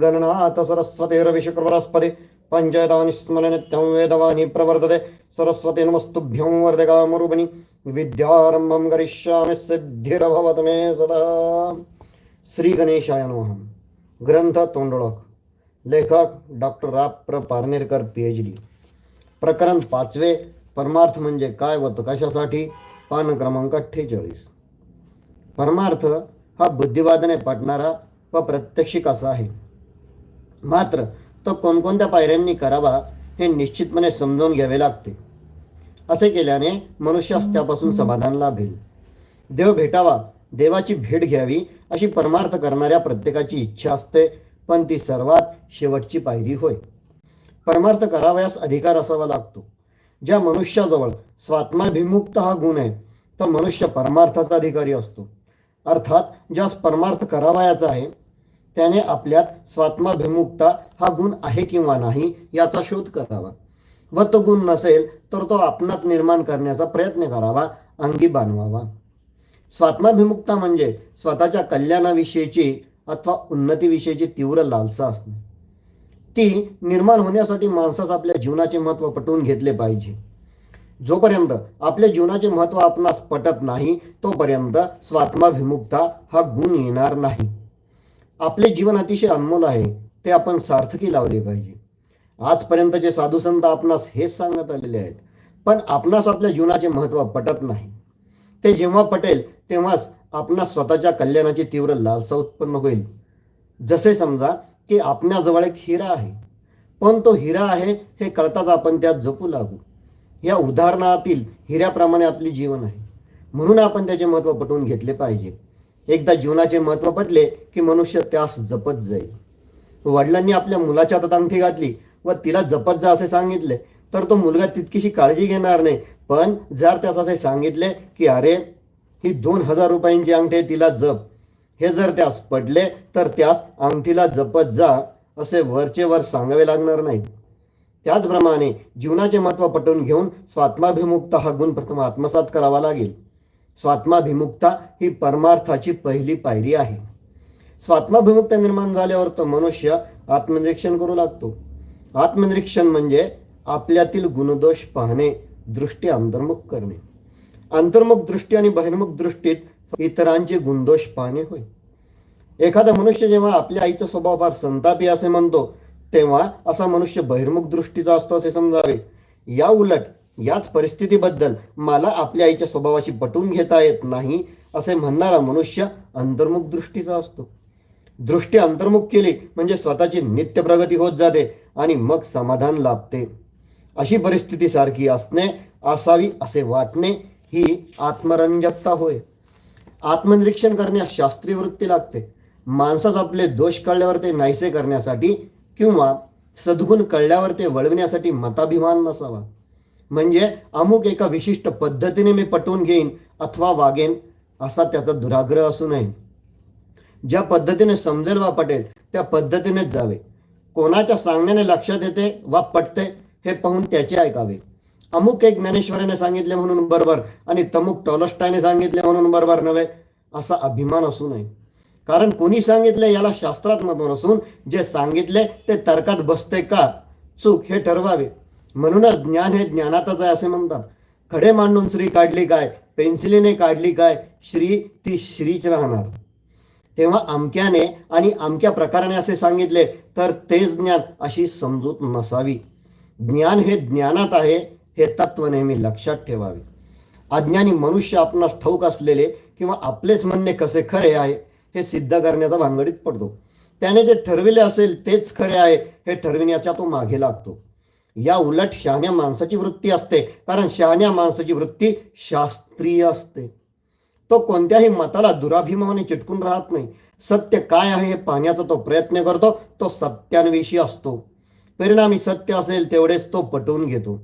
गणनाथ सरस्वतीर्विशुक्रवरस्पति पञ्चयतानि स्मरण नित्यं वेदवाणी प्रवर्तते। सरस्वती नमस्तुभ्यं वर्धकामरूपिणि। विद्यारम्भं करिष्यामि सिद्धिरभवत मे सदा। श्रीगणेशाय नमः। ग्रंथ तोंडोळख। लेखक डॉक्टर राप्र पारनेरकर पी एच डी प्रकरण पाचवे परमार्थ म्हणजे काय व तो कशासाठी? पान क्रमांक अठ्ठेचाळीस. परमार्थ हा बुद्धिवादाने पटणारा व प्रत्यक्षिक असा आहे. मात्र तो कोणकोणत्या पायऱ्यांनी करावा हे निश्चितपणे समजावून घ्यावे लागते. असे केल्याने मनुष्यास त्यापासून समाधान लाभेल. देव भेटावा देवाची भेट घ्यावी अशी परमार्थ करणाऱ्या प्रत्येकाची इच्छा असते पण ती सर्वात शेवटची पायरी होय. परमार्थ करावयास अधिकार असावा लागतो. ज्या मनुष्याजवळ स्वात्माभिमुक्त हा गुण आहे तो मनुष्य परमार्थाचा अधिकारी असतो. अर्थात ज्यास परमार्थ करावयाचा आहे त्याने आपल्यात स्वात्माभिमुखता हा गुण आहे किंवा नाही याचा शोध करावा. व तो गुण नसेल तर तो आपणात निर्माण करण्याचा प्रयत्न करावा अंगी बांधवावा. स्वात्माभिमुखता म्हणजे स्वतःच्या कल्याणाविषयीची अथवा उन्नतीविषयीची तीव्र लालसा असणे. ती निर्माण होण्यासाठी माणसास आपल्या जीवनाचे महत्त्व पटवून घेतले पाहिजे. जोपर्यंत आपल्या जीवनाचे महत्त्व आपणास पटत नाही तोपर्यंत स्वात्माभिमुखता हा गुण येणार नाही. आपले जीवन अतिशय अनमोल आहे ते आपण सार्थकी लावले पाहिजे. आजपर्यंतचे साधू संत आपणास हेच सांगत आलेले आहेत पण आपणास आपल्या जीवनाचे महत्त्व पटत नाही. ते जेव्हा पटेल तेव्हाच आपणास स्वतःच्या कल्याणाची तीव्र लालसा उत्पन्न होईल. जसे समजा की आपणाजवळ एक हिरा आहे पण तो हिरा आहे हे कळताच आपण त्यात जपू लागू. या उदाहरणातील हिऱ्याप्रमाणे आपले जीवन आहे. म्हणून आपण त्याचे महत्त्व पटवून घेतले पाहिजे. एकदा जीवनाचे महत्त्व पटले की मनुष्य त्यास जपत जाईल. वडिलांनी आपल्या मुलाच्या हातात अंगठी घातली व तिला जपत जा असे सांगितले तर तो मुलगा तितकीशी काळजी घेणार नाही. पण जर त्यास असे सांगितले की अरे ही दोन हजार रुपयांची अंगठी आहे, तिला जप. हे जर त्यास पडले तर त्यास अंगठीला जपत जा असे वरचे वर सांगावे लागणार नाही त्याचप्रमाणे जीवनाचे महत्त्व पटवून घेऊन स्वात्माभिमुक्त हा गुण प्रथम आत्मसात करावा लागेल. स्वात्माभिमुक्ता ही परमार्थाची पहिली पायरी आहे. स्वात्माभिमुक्ता निर्माण झाल्यावर तो मनुष्य आत्मनिरीक्षण करू लागतो. आत्मनिरीक्षण म्हणजे आपल्यातील गुणदोष पाहणे दृष्टी अंतर्मुख करणे. अंतर्मुख दृष्टी आणि बहिर्मुख दृष्टीत इतरांचे गुणदोष पाहणे होय. एखादा मनुष्य जेव्हा आपल्या आईचा स्वभाव फार संतापी असे म्हणतो तेव्हा असा मनुष्य बहिर्मुख दृष्टीचा असतो असे समजावे. या उलट याच परिस्थितीबद्दल मला आपल्या आईच्या स्वभावाशी पटवून घेता येत नाही असे म्हणणारा मनुष्य अंतर्मुख दृष्टीचा असतो. दृष्टी अंतर्मुख केली म्हणजे स्वतःची नित्य प्रगती होत जाते आणि मग समाधान लाभते. अशी परिस्थिती सारखी असणे असावी असे वाटणे ही आत्मरंजकता होय. आत्मनिरीक्षण करण्यास शास्त्रीय वृत्ती लागते. माणसाच आपले दोष कळल्यावर ते नाहीसे करण्यासाठी किंवा सद्गुण कळल्यावर ते वळविण्यासाठी मताभिमान नसावा. म्हणजे अमुक एका विशिष्ट पद्धतीने मी पटवून घेईन अथवा वागेन असा त्याचा दुराग्रह असू नये. ज्या पद्धतीने समजेल वा पटेल त्या पद्धतीनेच जावे. कोणाच्या सांगण्याने लक्षात येते वा पटते हे पाहून त्याचे ऐकावे. अमुक एक ज्ञानेश्वराने सांगितले म्हणून बरोबर आणि तमुक टॉलस्टायने सांगितले म्हणून बरोबर नव्हे असा अभिमान असू नये. कारण कोणी सांगितले याला शास्त्रात महत्त्व नसून जे सांगितले ते तर्कात बसते का? चूक हे ठरवावे. म्हणूनच ज्ञान हे ज्ञानातच आहे असे म्हणतात. खडे मांडून श्री काढली काय? पेन्सिलीने काढली काय? श्री ती श्रीच राहणार. तेव्हा अमक्याने आणि अमक्या प्रकाराने असे सांगितले तर तेच ज्ञान अशी समजूत नसावी. ज्ञान हे ज्ञानात आहे हे तत्व नेहमी लक्षात ठेवावे. अज्ञानी मनुष्य आपणास ठाऊक असलेले किंवा आपलेच म्हणणे कसे खरे आहे हे सिद्ध करण्याचा भानगडीत पडतो. त्याने जे ठरविले असेल तेच खरे आहे हे ठरविण्याच्या तो मागे लागतो. या उलट शहाण्या माणसाची वृत्ती असते. कारण शहाण्या माणसाची वृत्ती शास्त्रीय असते. तो कोणत्याही मताला दुराभिमानाने चिटकून राहत नाही. सत्य काय आहे हे पाहण्याचा तो प्रयत्न करतो. तो सत्यान्वेषी असतो. परिणामी सत्य असेल तेवढेच तो पटवून घेतो.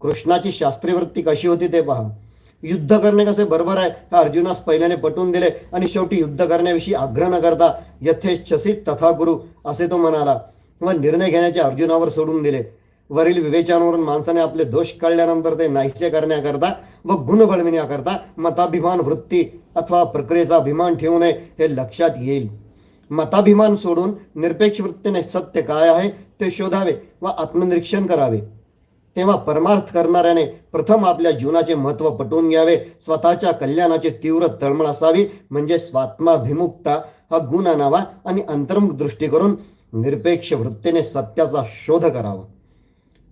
कृष्णाची शास्त्रीय वृत्ती कशी होती ते पहा. युद्ध करणे कसे बरोबर आहे? हे अर्जुनास पहिल्याने पटवून दिले आणि शेवटी युद्ध करण्याविषयी आग्रह न करता यथेच्छसी तथा गुरु असे तो म्हणाला व निर्णय घेण्याचे अर्जुनावर सोडून दिले. वरील विवेचनावरून माणसाने आपले दोष कळल्यानंतर ते नाहीसे करण्याकरता व गुण घडविण्याकरता मताभिमान वृत्ती अथवा प्रक्रियेचा अभिमान ठेवू नये हे लक्षात येईल. मताभिमान सोडून निरपेक्ष वृत्तीने सत्य काय आहे ते शोधावे व आत्मनिरीक्षण करावे. तेव्हा परमार्थ करणाऱ्याने प्रथम आपल्या जीवनाचे महत्त्व पटवून घ्यावे. स्वतःच्या कल्याणाची तीव्र तळमळ असावी. म्हणजे स्वात्माभिमुखता हा गुण आणावा आणि अंतर्मुख दृष्टी करून निरपेक्ष वृत्तीने सत्याचा शोध करावा.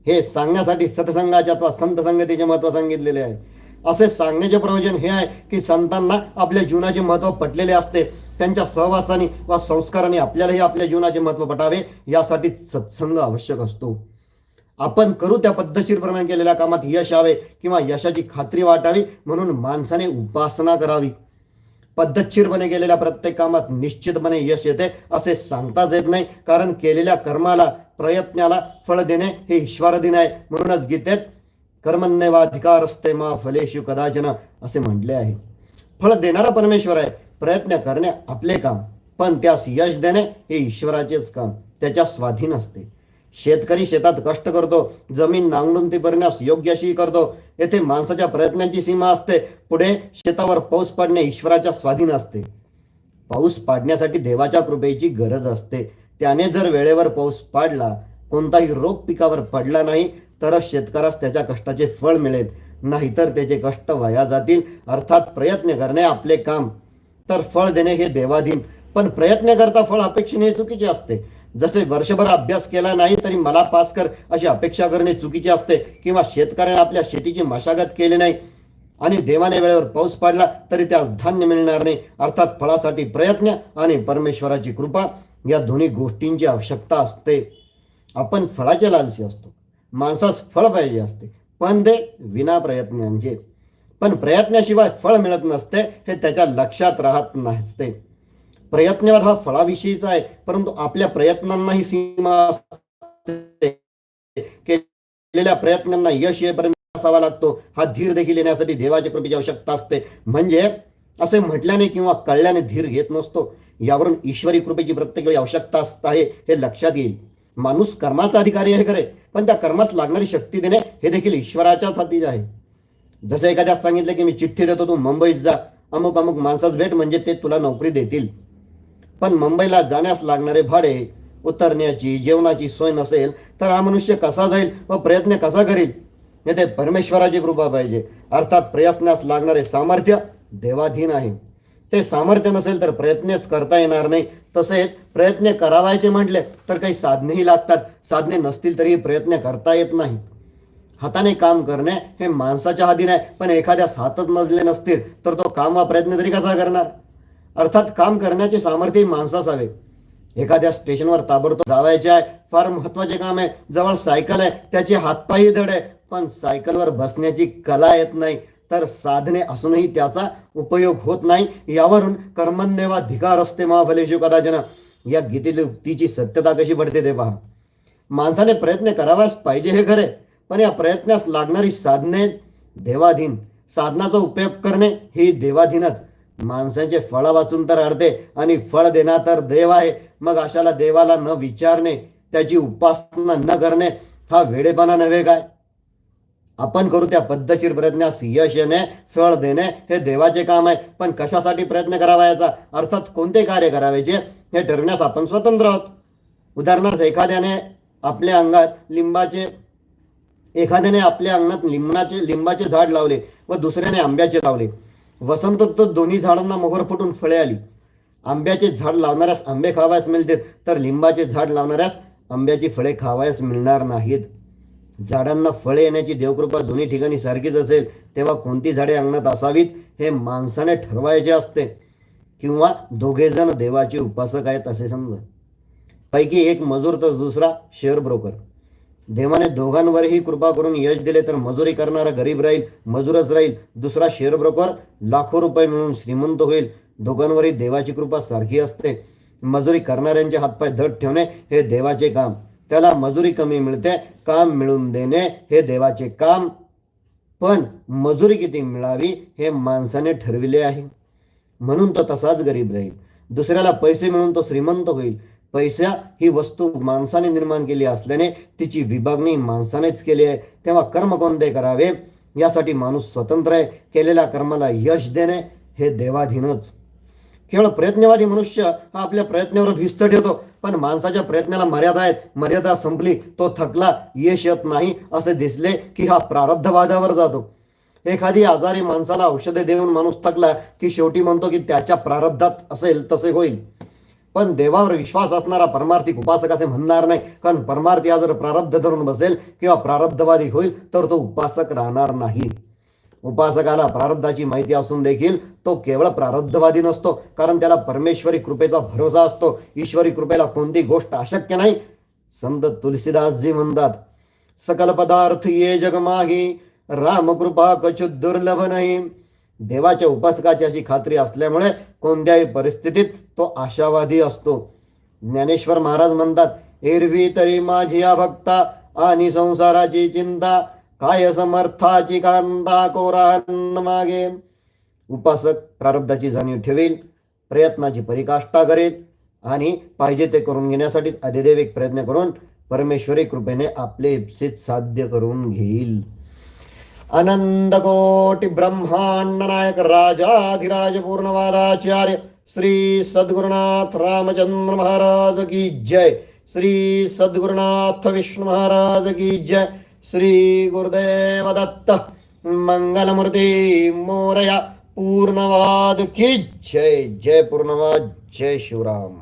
हे सांगण्यासाठी सत्संगाचे अथवा संत संगतीचे महत्त्व सांगितलेले आहे. असे सांगण्याचे प्रयोजन हे आहे की संतांना आपल्या जीवनाचे महत्त्व पटलेले असते. त्यांच्या सहवासाने व संस्काराने आपल्यालाही आपल्या जीवनाचे महत्त्व पटावे यासाठी सत्संग आवश्यक असतो. आपण करू त्या पद्धतशीरप्रमाणे केलेल्या कामात यश यावे किंवा यशाची खात्री वाटावी म्हणून माणसाने उपासना करावी. पद्धतशीरपणे केलेल्या प्रत्येक कामात निश्चितपणे यश येते असे सांगताच येत नाही कारण केलेल्या कर्माला प्रयत्नाला फळ देणे हे ईश्वराधीन आहे. म्हणूनच गीतेत कर्मन्यवाधिकार असते मा फलेशु कदाचन असे म्हटले आहे. फळ देणारा परमेश्वर आहे. प्रयत्न करणे आपले काम. पण त्यास यश देणे हे ईश्वराचेच काम. त्याच्या स्वाधीन असते. शेतकरी शेतात कष्ट करतो. जमीन नांगरून ती भरण्यास योग्य अशी करतो. येथे माणसाच्या प्रयत्नांची सीमा असते. पुढे शेतावर पाऊस पडणे ईश्वराच्या स्वाधीन असते. पाऊस पाडण्यासाठी देवाच्या कृपेची गरज असते. त्याने जर वेळेवर पाऊस पाडला कोणताही रोग पिकावर पडला नाही तरच शेतकऱ्यास त्याच्या कष्टाचे फळ मिळेल. नाहीतर त्याचे कष्ट वाया जातील. अर्थात प्रयत्न करणे आपले काम. तर फळ देणे हे देवाधीन. पण प्रयत्न करता फळ अपेक्षेने चुकीचे असते. जसे वर्षभर अभ्यास केला नाही तरी मला पास कर अशी अपेक्षा करणे चुकीचे असते. किंवा शेतकऱ्याने आपल्या शेतीची मशागत केली नाही आणि देवाने वेळेवर पाऊस पाडला तरी त्यास धान्य मिळणार नाही. अर्थात फळासाठी प्रयत्न आणि परमेश्वराची कृपा. या दोन्ही गोष्टींची आवश्यकता असते. आपण फळाचे लालसी असतो. माणसास फळ पाहिजे असते. पण ते विना प्रयत्नांचे. पण प्रयत्नाशिवाय फळ मिळत नसते हे त्याच्या लक्षात राहत नसते. प्रयत्नवाद हा फळाविषयीचा आहे परंतु आपल्या प्रयत्नांनाही सीमा केलेल्या प्रयत्नांना यश येईपर्यंत असावा लागतो. हा धीर देखील येण्यासाठी देवाच्या कृपेची आवश्यकता असते. म्हणजे असे म्हटल्याने किंवा कळल्याने धीर घेत नसतो. यावरून ईश्वरी कृपेची प्रत्येक वेळी आवश्यकता असत आहे हे लक्षात येईल. माणूस कर्माचा अधिकारी आहे खरे पण त्या कर्मास लागणारी शक्ती देणे हे देखील ईश्वराच्याच हाती आहे. जसं एखाद्यास सांगितलं की मी चिठ्ठी देतो तू मुंबईत जा. अमुक अमुक माणसाच भेट म्हणजे ते तुला नोकरी देतील. पण मुंबईला जाण्यास लागणारे भाडे उतरण्याची जेवणाची सोय नसेल तर हा मनुष्य कसा जाईल व प्रयत्न कसा करील? येथे परमेश्वराची कृपा पाहिजे. अर्थात प्रयत्नास लागणारे सामर्थ्य देवाधीन आहे. ते सामर्थ्य नसेल तर प्रयत्नच करता येणार नाही. तसेच प्रयत्न करावायचे म्हटले तर काही साधनेही लागतात. साधने नसतील तरी प्रयत्न करता येत नाही हाताने काम करणे हे माणसाच्या हातीन आहे पण एखाद्यास हातच नसले नसतील तर तो काम वा प्रयत्न तरी कसा करणार? अर्थात काम करण्याचे सामर्थ्य माणसास हवे एखाद्या स्टेशनवर ताबडतोब जावायचे आहे फार महत्त्वाचे काम आहे. जवळ सायकल आहे त्याचे हातपायही धड आहे पण सायकलवर बसण्याची कला येत नाही. तर साधने असूनही त्याचा उपयोग होत नाही. यावरून कर्मन्यवाधिकार असते महाफलेशु कदाचन. या गीतेतील उक्तीची सत्यता कशी पडते ते पहा. माणसाने प्रयत्न करावाच पाहिजे हे खरे पण या प्रयत्नास लागणारी साधने देवाधीन. साधनाचा उपयोग करणे ही देवाधीनच. माणसांचे फळ वाचून तर अडते आणि फळ देणार तर देव आहे. मग अशाला देवाला न विचारणे त्याची उपासना न करणे हा वेडेपणा नव्हे काय? आपण करू त्या पद्धतशीर प्रयत्नास यश येणे फळ देणे हे देवाचे काम आहे. पण कशासाठी प्रयत्न करावा याचा? अर्थात कोणते कार्य करावायचे हे ठरवण्यास आपण स्वतंत्र आहोत. उदाहरणार्थ एखाद्याने आपल्या अंगात लिंबाचे एखाद्याने आपल्या अंगणात लिंबाचे लिंबाचे झाड लावले व दुसऱ्याने आंब्याचे लावले. वसंत तो दोन्ही झाडांना मोहर फुटून फळे आली. आंब्याचे झाड लावणाऱ्यास आंबे खावायस मिळतील तर लिंबाचे झाड लावणाऱ्यास आंब्याची फळे खावायस मिळणार नाहीत. झाडांना फळे येण्याची देवकृपा दोन्ही ठिकाणी सारखीच असेल तेव्हा कोणती झाडे अंगणात असावीत हे माणसाने ठरवायचे असते. किंवा दोघेजण देवाचे उपासक आहेत असे समजा. पैकी एक मजूर तर दुसरा शेअर ब्रोकर. देवाने दोघांवरही कृपा करून यश दिले तर मजुरी करणारा गरीब राहील मजूरच राहील. दुसरा शेअर ब्रोकर लाखो रुपये मिळून श्रीमंत होईल. दोघांवरही देवाची कृपा सारखी असते. मजुरी करणाऱ्यांचे हातपाय धड ठेवणे हे देवाचे काम. त्याला मजुरी कमी मिळते काम मिळून देणे हे देवाचे काम. पण मजुरी किती मिळावी हे माणसाने ठरविले आहे. म्हणून तो तसाच गरीब राहील. दुसऱ्याला पैसे मिळून तो श्रीमंत होईल. पैसा ही वस्तू माणसाने निर्माण केली असल्याने तिची विभागणी माणसानेच केली आहे. तेव्हा कर्म कोणते करावे? यासाठी माणूस स्वतंत्र आहे. केलेल्या कर्माला यश देणे हे देवाधीनच. केवळ प्रयत्नवादी मनुष्य हा आपल्या प्रयत्नावर भिस्त ठेवतो. पण माणसाच्या प्रयत्नाला मर्यादा आहेत. मर्यादा संपली तो थकला यश येत नाही असे दिसले की हा प्रारब्धवादावर जातो. एखादी आजारी माणसाला औषधे देऊन माणूस थकला की शेवटी म्हणतो की त्याच्या प्रारब्धात असेल तसे होईल. पण देवावर विश्वास असणारा परमार्थी उपासक असे म्हणणार नाही. कारण परमार्थी हा जर प्रारब्ध धरून बसेल किंवा प्रारब्धवादी होईल तर तो उपासक राहणार नाही. उपासकाला प्रारब्धाची माहिती असून देखील तो केवळ प्रारब्धवादी नसतो कारण त्याला परमेश्वरी कृपेचा भरोसा असतो. ईश्वरी कृपेला कोणती गोष्ट अशक्य नाही? संत तुलसीदासजी म्हणतात सकल पदार्थ ये जगमाही रामकृपा कचुत दुर्लभ नाही. देवाच्या उपासकाची अशी खात्री असल्यामुळे कोणत्याही परिस्थितीत तो आशावादी असतो. ज्ञानेश्वर महाराज म्हणतात एरवी तरी माझी या भक्ता आणि संसाराची चिंता काय समर्थाची कांदा कोराहन मागे उपासक प्रारब्धाची जाणीव ठेवेल प्रयत्नाची परिकाष्ठा करेल आणि पाहिजे ते करून घेण्यासाठी अधिदेविक प्रयत्न करून परमेश्वरी कृपेने आपले इप्सित साध्य करून घेईल. अनंद कोटी ब्रह्मांड नायक राजाधिराज पूर्णवादाचार्य श्री सद्गुरुनाथ रामचंद्र महाराज की जय. श्री सद्गुरुनाथ विष्णु महाराज की जय. श्री गुरुदेव दत्त मंगलमूर्ती मोरया पूर्णवाद की जय जय पूर्णवाद जय शिवराम।